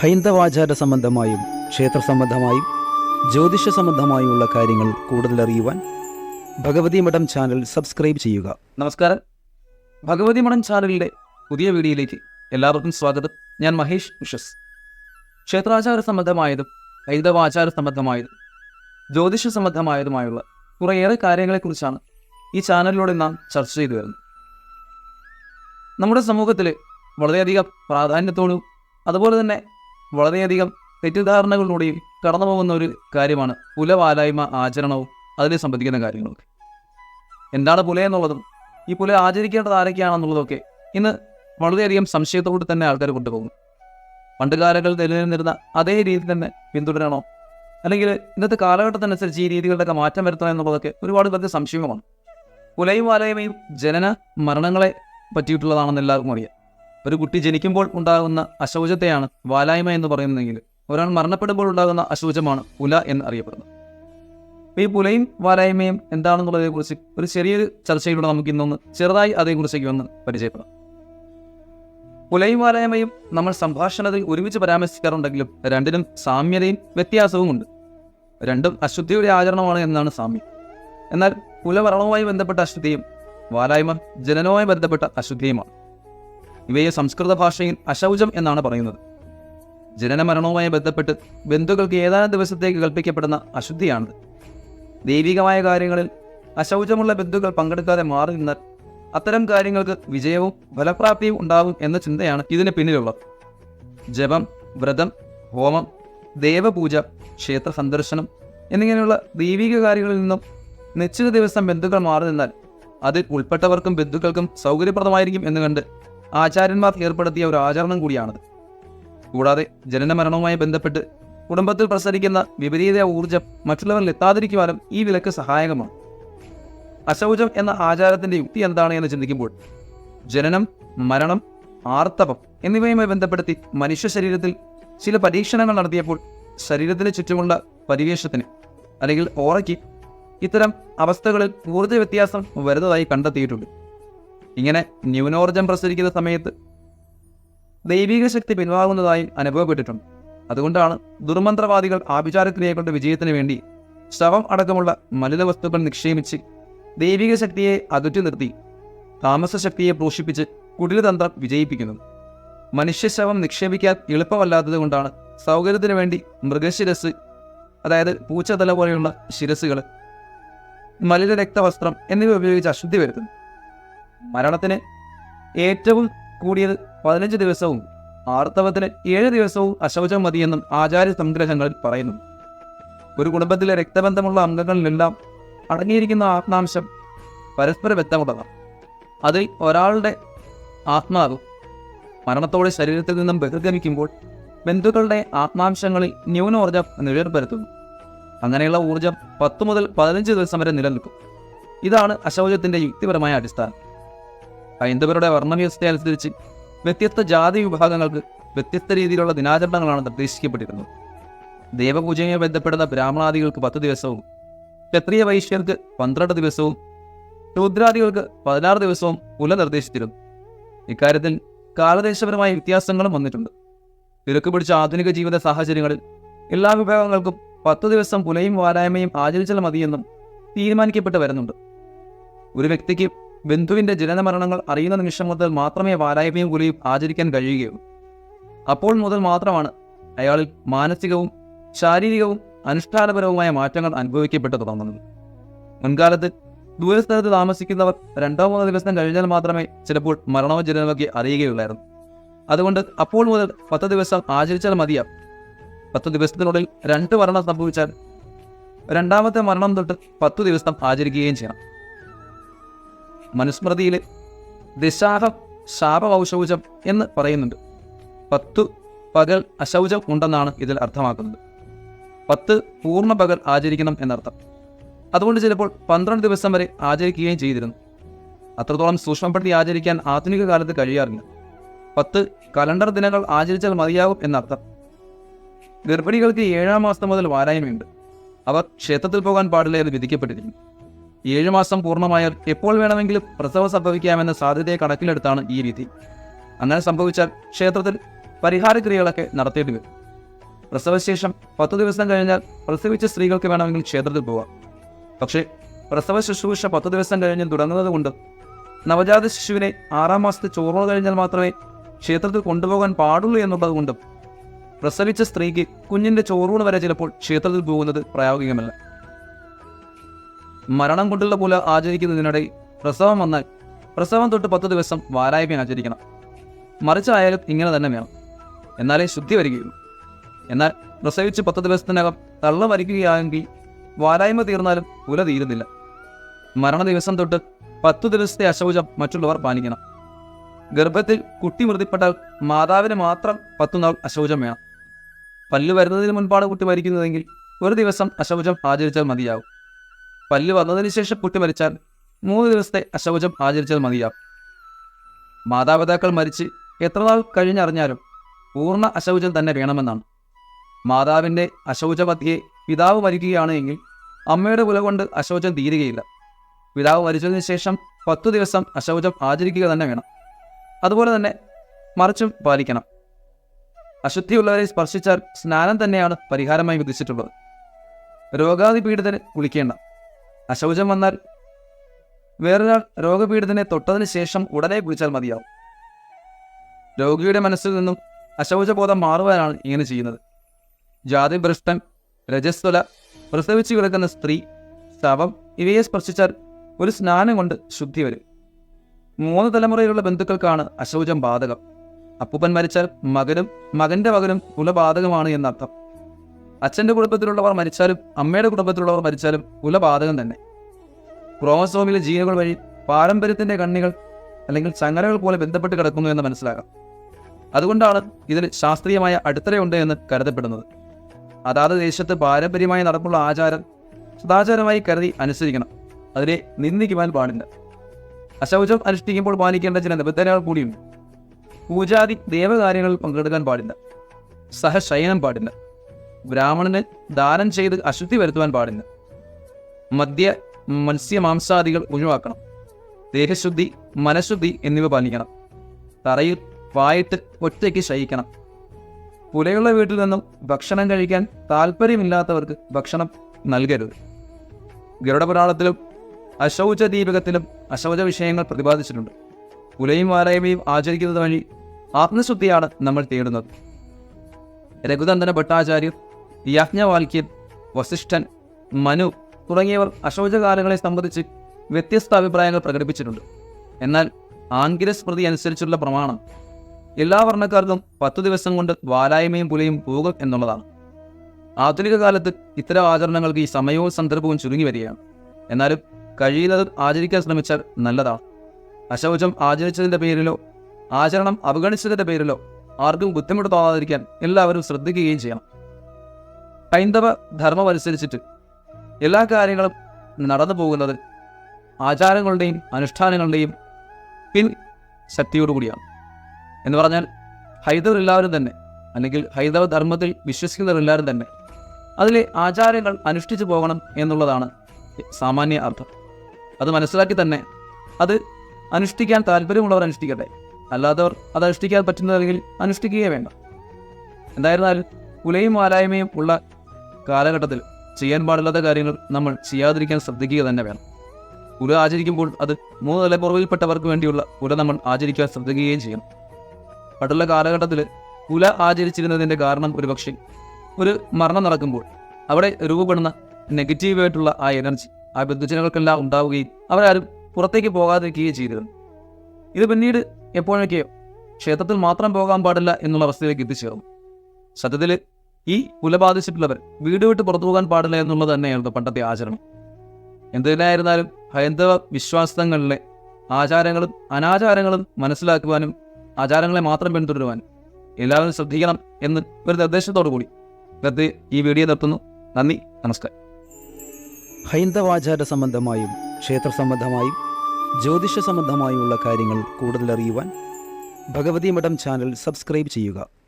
ഹൈന്ദവാചാര സംബന്ധമായും ക്ഷേത്ര സംബന്ധമായും ജ്യോതിഷ സംബന്ധമായുമുള്ള കാര്യങ്ങൾ കൂടുതൽ അറിയുവാൻ ഭഗവതി മഠം ചാനൽ സബ്സ്ക്രൈബ് ചെയ്യുക. നമസ്കാരം. ഭഗവതി മഠം ചാനലിന്റെ പുതിയ വീഡിയോയിലേക്ക് എല്ലാവർക്കും സ്വാഗതം. ഞാൻ മഹേഷ് ഉഷസ്. ക്ഷേത്രാചാര സംബന്ധമായതും ഹൈന്ദവാചാര സംബന്ധമായതും ജ്യോതിഷ സംബന്ധമായതുമായുള്ള കുറേയേറെ കാര്യങ്ങളെക്കുറിച്ചാണ് ഈ ചാനലിലൂടെ നാം ചർച്ച ചെയ്തു വരുന്നത്. നമ്മുടെ സമൂഹത്തിൽ വളരെയധികം പ്രാധാന്യത്തോടും അതുപോലെ തന്നെ വളരെയധികം തെറ്റിദ്ധാരണകളിലൂടെയും കടന്നു പോകുന്ന ഒരു കാര്യമാണ് പുലവാലായ്മ ആചരണവും അതിനെ സംബന്ധിക്കുന്ന കാര്യങ്ങളൊക്കെ. എന്താണ് പുല എന്നുള്ളതും ഈ പുല ആചരിക്കേണ്ടത് ആരൊക്കെയാണെന്നുള്ളതൊക്കെ ഇന്ന് വളരെയധികം സംശയത്തോടെ തന്നെ ആൾക്കാർ കൊണ്ടുപോകുന്നു. പണ്ട് കാലങ്ങളിൽ നിലനിന്നിരുന്ന അതേ രീതി തന്നെ പിന്തുടരണോ അല്ലെങ്കിൽ ഇന്നത്തെ കാലഘട്ടത്തിനനുസരിച്ച് ഈ രീതികളുടെയൊക്കെ മാറ്റം വരുത്തണം എന്നുള്ളതൊക്കെ ഒരുപാട് പേർക്ക് സംശയമാണ്. പുലയും വാലയമയും ജനന മരണങ്ങളെ പറ്റിയിട്ടുള്ളതാണെന്ന് എല്ലാവർക്കും അറിയാം. ഒരു കുട്ടി ജനിക്കുമ്പോൾ ഉണ്ടാകുന്ന അശൗചത്തെയാണ് വാലായ്മ എന്ന് പറയുന്നതെങ്കിൽ ഒരാൾ മരണപ്പെടുമ്പോൾ ഉണ്ടാകുന്ന അശൗചമാണ് പുല എന്ന് അറിയപ്പെടുന്നത്. ഈ പുലയും വാലായ്മയും എന്താണെന്നുള്ളതിനെക്കുറിച്ച് ഒരു ചെറിയൊരു ചർച്ചയിലൂടെ നമുക്ക് ഇന്നൊന്ന് ചെറുതായി അതേക്കുറിച്ചേക്ക് ഒന്ന് പരിചയപ്പെടാം. പുലയും വാലായ്മയും നമ്മൾ സംഭാഷണത്തിൽ ഒരുമിച്ച് പരാമർശിക്കാറുണ്ടെങ്കിലും രണ്ടിനും സാമ്യതയും വ്യത്യാസവും ഉണ്ട്. രണ്ടും അശുദ്ധിയുടെ ആചരണമാണ് എന്നാണ് സാമ്യം. എന്നാൽ കുലവരണവുമായി ബന്ധപ്പെട്ട അശുദ്ധിയും വാലായ്മ ജനനവുമായി ബന്ധപ്പെട്ട അശുദ്ധിയുമാണ്. ഇവയെ സംസ്കൃത ഭാഷയിൽ അശൗചം എന്നാണ് പറയുന്നത്. ജനന മരണവുമായി ബന്ധപ്പെട്ട് ബന്ധുക്കൾക്ക് ഏതാനും ദിവസത്തേക്ക് കൽപ്പിക്കപ്പെടുന്ന അശുദ്ധിയാണിത്. ദൈവികമായ കാര്യങ്ങളിൽ അശൗചമുള്ള ബന്ധുക്കൾ പങ്കെടുക്കാതെ മാറി നിന്നാൽ അത്തരം കാര്യങ്ങൾക്ക് വിജയവും ഫലപ്രാപ്തിയും ഉണ്ടാകും എന്ന ചിന്തയാണ് ഇതിന് പിന്നിലുള്ളത്. ജപം വ്രതം ഹോമം ദേവപൂജ ക്ഷേത്ര സന്ദർശനം എന്നിങ്ങനെയുള്ള ദൈവിക കാര്യങ്ങളിൽ നിന്നും നിശ്ചിത ദിവസം ബന്ധുക്കൾ മാറി നിന്നാൽ അതിൽ ഉൾപ്പെട്ടവർക്കും ബന്ധുക്കൾക്കും സൗകര്യപ്രദമായിരിക്കും എന്ന് കണ്ട് ആചാര്യന്മാർ ഏർപ്പെടുത്തിയ ഒരു ആചരണം കൂടിയാണത്. കൂടാതെ ജനന മരണവുമായി ബന്ധപ്പെട്ട് കുടുംബത്തിൽ പ്രസരിക്കുന്ന വിപരീത ഊർജം മറ്റുള്ളവരിൽ എത്താതിരിക്കുവാനും ഈ വിലക്ക് സഹായകമാണ്. അശൗചം എന്ന ആചാരത്തിന്റെ യുക്തി എന്താണ് എന്ന് ചിന്തിക്കുമ്പോൾ ജനനം മരണം ആർത്തവം എന്നിവയുമായി ബന്ധപ്പെടുത്തി മനുഷ്യ ശരീരത്തിൽ ചില പരീക്ഷണങ്ങൾ നടത്തിയപ്പോൾ ശരീരത്തിന് ചുറ്റുമുള്ള പരിവേഷത്തിന് അല്ലെങ്കിൽ ഓറയ്ക്ക് ഇത്തരം അവസ്ഥകളിൽ ഊർജ വ്യത്യാസം വരുന്നതായി കണ്ടെത്തിയിട്ടുണ്ട്. ഇങ്ങനെ ന്യൂനോർജം പ്രസരിക്കുന്ന സമയത്ത് ദൈവിക ശക്തി പിൻവാങ്ങുന്നതായും അനുഭവപ്പെട്ടിട്ടുണ്ട്. അതുകൊണ്ടാണ് ദുർമന്ത്രവാദികൾ ആഭിചാരക്രിയകളുടെ വിജയത്തിന് വേണ്ടി ശവം അടക്കമുള്ള മലിന വസ്തുക്കൾ നിക്ഷേപിച്ച് ദൈവിക ശക്തിയെ അകറ്റി നിർത്തി താമസ ശക്തിയെ പോഷിപ്പിച്ച് കുടിലതന്ത്രം വിജയിപ്പിക്കുന്നത്. മനുഷ്യശവം നിക്ഷേപിക്കാൻ എളുപ്പമല്ലാത്തത് കൊണ്ടാണ് സൗകര്യത്തിന് വേണ്ടി മൃഗശിരസ് അതായത് പൂച്ചതല പോലെയുള്ള ശിരസുകൾ മലിന രക്തവസ്ത്രം എന്നിവ ഉപയോഗിച്ച് അശുദ്ധി വരുത്തുന്നു മരണത്തിന് ഏറ്റവും കൂടിയത് പതിനഞ്ച് ദിവസവും ആർത്തവത്തിന് ഏഴ് ദിവസവും അശൗചം മതിയെന്നും ആചാര്യ സംഗ്രഹങ്ങളിൽ പറയുന്നു. ഒരു കുടുംബത്തിലെ രക്തബന്ധമുള്ള അംഗങ്ങളിലെല്ലാം അടങ്ങിയിരിക്കുന്ന ആത്മാംശം പരസ്പര ബന്ധമുള്ളതാണ് അതിൽ ഒരാളുടെ ആത്മാവ് മരണത്തോടെ ശരീരത്തിൽ നിന്നും ബഹിർഗമിക്കുമ്പോൾ ബന്ധുക്കളുടെ ആത്മാംശങ്ങളിൽ ന്യൂനോർജം നിഴൽപ്പെടുത്തുന്നു അങ്ങനെയുള്ള ഊർജം പത്ത് മുതൽ പതിനഞ്ച് ദിവസം വരെ നിലനിൽക്കും. ഇതാണ് അശൗചത്തിന്റെ യുക്തിപരമായ അടിസ്ഥാനം. ഹൈന്ദവരുടെ വർണവ്യവസ്ഥയെ അനുസരിച്ച് വ്യത്യസ്ത ജാതി വിഭാഗങ്ങൾക്ക് വ്യത്യസ്ത രീതിയിലുള്ള ദിനാചരണങ്ങളാണ് നിർദ്ദേശിക്കപ്പെട്ടിരുന്നത്. ദേവപൂജയുമായി ബന്ധപ്പെടുന്ന ബ്രാഹ്മണാദികൾക്ക് പത്ത് ദിവസവും ക്ഷത്രിയ വൈശ്യർക്ക് പന്ത്രണ്ട് ദിവസവും ശൂദ്രാദികൾക്ക് പതിനാറ് ദിവസവും പുല നിർദ്ദേശിച്ചിരുന്നു. ഇക്കാര്യത്തിൽ കാലദേശപരമായ വ്യത്യാസങ്ങളും വന്നിട്ടുണ്ട്. തിരക്ക് പിടിച്ച ആധുനിക ജീവിത സാഹചര്യങ്ങളിൽ എല്ലാ വിഭാഗങ്ങൾക്കും പത്ത് ദിവസം പുലയും വാരായ്മയും ആചരിച്ചാൽ മതിയെന്നും തീരുമാനിക്കപ്പെട്ട് വരുന്നുണ്ട്. ഒരു വ്യക്തിക്ക് ബന്ധുവിന്റെ ജനനമരണങ്ങൾ അറിയുന്ന നിമിഷം മുതൽ മാത്രമേ വാരായ്മയും കൂലിയും ആചരിക്കാൻ കഴിയുകയുള്ളൂ അപ്പോൾ മുതൽ മാത്രമാണ് അയാളിൽ മാനസികവും ശാരീരികവും അനുഷ്ഠാനപരവുമായ മാറ്റങ്ങൾ അനുഭവിക്കപ്പെട്ടു തുടങ്ങുന്നത്. മുൻകാലത്ത് ദൂരസ്ഥലത്ത് താമസിക്കുന്നവർ രണ്ടോ മൂന്നോ ദിവസം കഴിഞ്ഞാൽ മാത്രമേ ചിലപ്പോൾ മരണവും ജനനമൊക്കെ അറിയുകയുള്ളായിരുന്നു. അതുകൊണ്ട് അപ്പോൾ മുതൽ പത്ത് ദിവസം ആചരിച്ചാൽ മതിയാ. പത്ത് ദിവസത്തിനുള്ളിൽ രണ്ട് മരണം സംഭവിച്ചാൽ രണ്ടാമത്തെ മരണം തൊട്ട് പത്തു ദിവസം ആചരിക്കുകയും ചെയ്യണം. മനുസ്മൃതിയിൽ ദിശാഹം ശാപമൗശൗചം എന്ന് പറയുന്നുണ്ട്. പത്തു പകൽ അശൗചം ഉണ്ടെന്നാണ് ഇതിൽ അർത്ഥമാക്കുന്നത്. പത്ത് പൂർണ പകൽ ആചരിക്കണം എന്നർത്ഥം. അതുകൊണ്ട് ചിലപ്പോൾ പന്ത്രണ്ട് ദിവസം വരെ ആചരിക്കുകയും ചെയ്തിരുന്നു. അത്രത്തോളം സൂക്ഷ്മപ്പെടുത്തി ആചരിക്കാൻ ആധുനിക കാലത്ത് കഴിയാറില്ല. പത്ത് കലണ്ടർ ദിനങ്ങൾ ആചരിച്ചാൽ മതിയാകും എന്നർത്ഥം. ഗർഭിണികൾക്ക് ഏഴാം മാസം മുതൽ വാരായ്മയുണ്ട് അവർ ക്ഷേത്രത്തിൽ പോകാൻ പാടില്ല എന്ന് വിധിക്കപ്പെട്ടിരിക്കുന്നു. ഏഴ് മാസം പൂർണമായാൽ എപ്പോൾ വേണമെങ്കിലും പ്രസവം സംഭവിക്കാമെന്ന സാധ്യതയെ കണക്കിലെടുത്താണ് ഈ രീതി അങ്ങനെ സംഭവിച്ചാൽ ക്ഷേത്രത്തിൽ പരിഹാരക്രിയകളൊക്കെ നടത്തേണ്ടി വരും. പ്രസവശേഷം പത്തു ദിവസം കഴിഞ്ഞാൽ പ്രസവിച്ച സ്ത്രീകൾക്ക് വേണമെങ്കിൽ ക്ഷേത്രത്തിൽ പോവാം. പക്ഷേ പ്രസവ ശുശ്രൂഷ പത്തു ദിവസം കഴിഞ്ഞ് തുടങ്ങുന്നത് കൊണ്ട് നവജാത ശിശുവിനെ ആറാം മാസത്തെ ചോറോ കഴിഞ്ഞാൽ മാത്രമേ ക്ഷേത്രത്തിൽ കൊണ്ടുപോകാൻ പാടുള്ളൂ എന്നുള്ളത് കൊണ്ടും പ്രസവിച്ച സ്ത്രീക്ക് കുഞ്ഞിന്റെ ചോറൂണ് വരെ ചിലപ്പോൾ ക്ഷേത്രത്തിൽ പോകുന്നത് പ്രായോഗികമല്ല. മരണം കൊണ്ടുള്ള പോലെ ആചരിക്കുന്നതിനിടെ പ്രസവം വന്നാൽ പ്രസവം തൊട്ട് പത്ത് ദിവസം വാരായ്മ ആചരിക്കണം. മറിച്ചായാലും ഇങ്ങനെ തന്നെ വേണം. എന്നാലേ ശുദ്ധി വരികയുള്ളൂ. എന്നാൽ പ്രസവിച്ച് പത്ത് ദിവസത്തിനകം തള്ള വരിക്കുകയാണെങ്കിൽ വാരായ്മ തീർന്നാലും പുല തീരുന്നില്ല. മരണ ദിവസം തൊട്ട് പത്തു ദിവസത്തെ അശൗചം മറ്റുള്ളവർ പാലിക്കണം. ഗർഭത്തിൽ കുട്ടി മൃതിപ്പെട്ടാൽ മാതാവിന് മാത്രം പത്തുനാൾ അശൗചം വേണം. പല്ലു വരുന്നതിന് മുൻപാണ് കുട്ടി മരിക്കുന്നതെങ്കിൽ ഒരു ദിവസം അശൗചം ആചരിച്ചാൽ മതിയാവും. പല്ല് വന്നതിന് ശേഷം കുട്ടി മരിച്ചാൽ മൂന്ന് ദിവസത്തെ അശൗചം ആചരിച്ചത് മതിയാവും മാതാപിതാക്കൾ മരിച്ച് എത്രനാൾ കഴിഞ്ഞറിഞ്ഞാലും പൂർണ അശൗചം തന്നെ വേണമെന്നാണ്. മാതാവിന്റെ അശൗചമധ്യേ പിതാവ് മരിക്കുകയാണ് എങ്കിൽ അമ്മയുടെ കുല കൊണ്ട് അശൗചം തീരുകയില്ല. പിതാവ് മരിച്ചതിന് ശേഷം പത്തു ദിവസം അശൗചം ആചരിക്കുക തന്നെ വേണം. അതുപോലെ തന്നെ മറിച്ചും പാലിക്കണം. അശുദ്ധിയുള്ളവരെ സ്പർശിച്ചാൽ സ്നാനം തന്നെയാണ് പരിഹാരമായി വിധിച്ചിട്ടുള്ളത്. രോഗാതിപീഡിതന് കുളിക്കേണ്ട. അശൗചം വന്നാൽ വേറൊരാൾ രോഗപീഡിതനെ തൊട്ടതിന് ശേഷം ഉടനെ കുളിച്ചാൽ മതിയാവും. രോഗിയുടെ മനസ്സിൽ നിന്നും അശൗചബോധം മാറുവാനാണ് ഇങ്ങനെ ചെയ്യുന്നത്. ജാതി ഭ്രഷ്ടൻ രജസ്വല പ്രസവിച്ചു കിടക്കുന്ന സ്ത്രീ ശവം ഇവയെ സ്പർശിച്ചാൽ ഒരു സ്നാനം കൊണ്ട് ശുദ്ധി വരും. മൂന്ന് തലമുറയിലുള്ള ബന്ധുക്കൾക്കാണ് അശൗചം ബാധകം. അപ്പൂപ്പൻ മരിച്ചാൽ മകനും മകന്റെ മകനും കുലബാധകമാണ് എന്നർത്ഥം. അച്ഛന്റെ കുടുംബത്തിലുള്ളവർ മരിച്ചാലും അമ്മയുടെ കുടുംബത്തിലുള്ളവർ മരിച്ചാലും കുലബാധകം തന്നെ. ക്രോമസോമിലെ ജീനുകൾ വഴി പാരമ്പര്യത്തിന്റെ കണ്ണികൾ അല്ലെങ്കിൽ ചങ്ങലകൾ പോലെ ബന്ധപ്പെട്ട് കിടക്കുന്നു എന്ന് മനസ്സിലാക്കാം. അതുകൊണ്ടാണ് ഇതിന് ശാസ്ത്രീയമായ അടിത്തറയുണ്ട് എന്ന് കരുതപ്പെടുന്നത്. അതാത് ദേശത്ത് പാരമ്പര്യമായി നടക്കുള്ള ആചാരം സദാചാരമായി കരുതി അനുസരിക്കണം. അതിനെ നിന്ദിക്കുവാൻ പാടില്ല. അശൗചം അനുഷ്ഠിക്കുമ്പോൾ പാലിക്കേണ്ട ചില നിബന്ധനകൾ കൂടിയുണ്ട്. പൂജാതി ദേവകാര്യങ്ങളിൽ പങ്കെടുക്കാൻ പാടില്ല. സഹശയനം പാടില്ല. ബ്രാഹ്മണന് ദാനം ചെയ്ത് അശുദ്ധി വരുത്തുവാൻ പാടില്ല. മദ്യ മത്സ്യ മാംസാദികൾ ഒഴിവാക്കണം. ദേഹശുദ്ധി മനഃശുദ്ധി എന്നിവ പാലിക്കണം. തറയിൽ വായിട്ട് ഒറ്റയ്ക്ക് ശയിക്കണം. പുലയുള്ള വീട്ടിൽ നിന്നും ഭക്ഷണം കഴിക്കാൻ താല്പര്യമില്ലാത്തവർക്ക് ഭക്ഷണം നൽകരുത്. ഗരുഡപുരാണത്തിലും അശൗച ദീപകത്തിലും അശൗച വിഷയങ്ങൾ പ്രതിപാദിച്ചിട്ടുണ്ട്. പുലയും വാരായ്മയും ആചരിക്കുന്നത് വഴി ആത്മശുദ്ധിയാണ് നമ്മൾ തേടുന്നത്. രഘുനന്ദന ഭട്ടാചാര്യർ യാജ്ഞവാൽക്യൻ വസിഷ്ഠൻ മനു തുടങ്ങിയവർ അശോചകാലങ്ങളെ സംബന്ധിച്ച് വ്യത്യസ്ത അഭിപ്രായങ്ങൾ പ്രകടിപ്പിച്ചിട്ടുണ്ട്. എന്നാൽ ആംഗിര സ്മൃതി അനുസരിച്ചുള്ള പ്രമാണം എല്ലാ വർണക്കാർക്കും പത്തു ദിവസം കൊണ്ട് വാലായ്മയും പുലയും പോകും എന്നുള്ളതാണ്. ആധുനിക കാലത്ത് ഇത്തരം ആചരണങ്ങൾക്ക് ഈ സമയവും സന്ദർഭവും ചുരുങ്ങി വരികയാണ്. എന്നാലും കഴിയുന്നത് ആചരിക്കാൻ ശ്രമിച്ചാൽ നല്ലതാണ്. അശൗചം ആചരിച്ചതിന്റെ പേരിലോ ആചരണം അവഗണിച്ചതിന്റെ പേരിലോ ആർക്കും ബുദ്ധിമുട്ട് തോന്നാതിരിക്കാൻ എല്ലാവരും ശ്രദ്ധിക്കുകയും ചെയ്യണം. ഹൈന്ദവ ധർമ്മം അനുസരിച്ചിട്ട് എല്ലാ കാര്യങ്ങളും നടന്നു പോകുന്നത് ആചാരങ്ങളുടെയും അനുഷ്ഠാനങ്ങളുടെയും പിൻ ശക്തിയോടുകൂടിയാണ് എന്ന് പറഞ്ഞാൽ ഹൈന്ദവർ എല്ലാവരും തന്നെ അല്ലെങ്കിൽ ഹൈന്ദവ ധർമ്മത്തിൽ വിശ്വസിക്കുന്നവരെല്ലാവരും തന്നെ അതിലെ ആചാരങ്ങൾ അനുഷ്ഠിച്ചു പോകണം എന്നുള്ളതാണ് സാമാന്യ അർത്ഥം. അത് മനസ്സിലാക്കി തന്നെ അത് അനുഷ്ഠിക്കാൻ താല്പര്യമുള്ളവർ അനുഷ്ഠിക്കട്ടെ. അല്ലാത്തവർ അത് അനുഷ്ഠിക്കാൻ പറ്റുന്നതല്ലെങ്കിൽ അനുഷ്ഠിക്കുകയേ വേണ്ട. എന്തായിരുന്നാലും കുലയും ആലായ്മയും ഉള്ള കാലഘട്ടത്തിൽ ചെയ്യാൻ പാടില്ലാത്ത കാര്യങ്ങൾ നമ്മൾ ചെയ്യാതിരിക്കാൻ ശ്രദ്ധിക്കുക തന്നെ വേണം. കുല ആചരിക്കുമ്പോൾ അത് മൂന്ന് തലമുറയിൽപ്പെട്ടവർക്ക് വേണ്ടിയുള്ള കുല നമ്മൾ ആചരിക്കാൻ ശ്രദ്ധിക്കുകയും ചെയ്യണം. പണ്ടുള്ള കാലഘട്ടത്തിൽ കുല ആചരിച്ചിരുന്നതിന്റെ കാരണം ഒരു പക്ഷേ ഒരു മരണം നടക്കുമ്പോൾ അവിടെ രൂപപ്പെടുന്ന നെഗറ്റീവായിട്ടുള്ള ആ എനർജി ആ ബന്ധുജനങ്ങൾക്കെല്ലാം ഉണ്ടാവുകയും അവരാരും പുറത്തേക്ക് പോകാതിരിക്കുകയും ചെയ്തിരുന്നു. ഇത് പിന്നീട് എപ്പോഴൊക്കെയോ ക്ഷേത്രത്തിൽ മാത്രം പോകാൻ പാടില്ല എന്നുള്ള അവസ്ഥയിലേക്ക് എത്തിച്ചേർന്നു. സത്യത്തിൽ ഈ കുല ബാധിച്ചിട്ടുള്ളവർ വീട് വിട്ട് പുറത്തു പോകാൻ പാടില്ല എന്നുള്ളത് തന്നെയായിരുന്നു പണ്ടത്തെ ആചരണം. എന്തിനായിരുന്നാലും ഹൈന്ദവ വിശ്വാസങ്ങളിലെ ആചാരങ്ങളും അനാചാരങ്ങളും മനസ്സിലാക്കുവാനും ആചാരങ്ങളെ മാത്രം പിന്തുടരുവാനും എല്ലാവരും ശ്രദ്ധിക്കണം എന്ന് ഒരു നിർദ്ദേശത്തോടു കൂടി. ഇന്നത്തെ ഈ വീഡിയോ നിർത്തുന്നു. നന്ദി നമസ്കാരം. ഹൈന്ദവാചാര സംബന്ധമായും ക്ഷേത്ര സംബന്ധമായും ജ്യോതിഷ സംബന്ധമായുമുള്ള കാര്യങ്ങൾ കൂടുതൽ അറിയുവാൻ ഭഗവതി മഠം ചാനൽ സബ്സ്ക്രൈബ് ചെയ്യുക.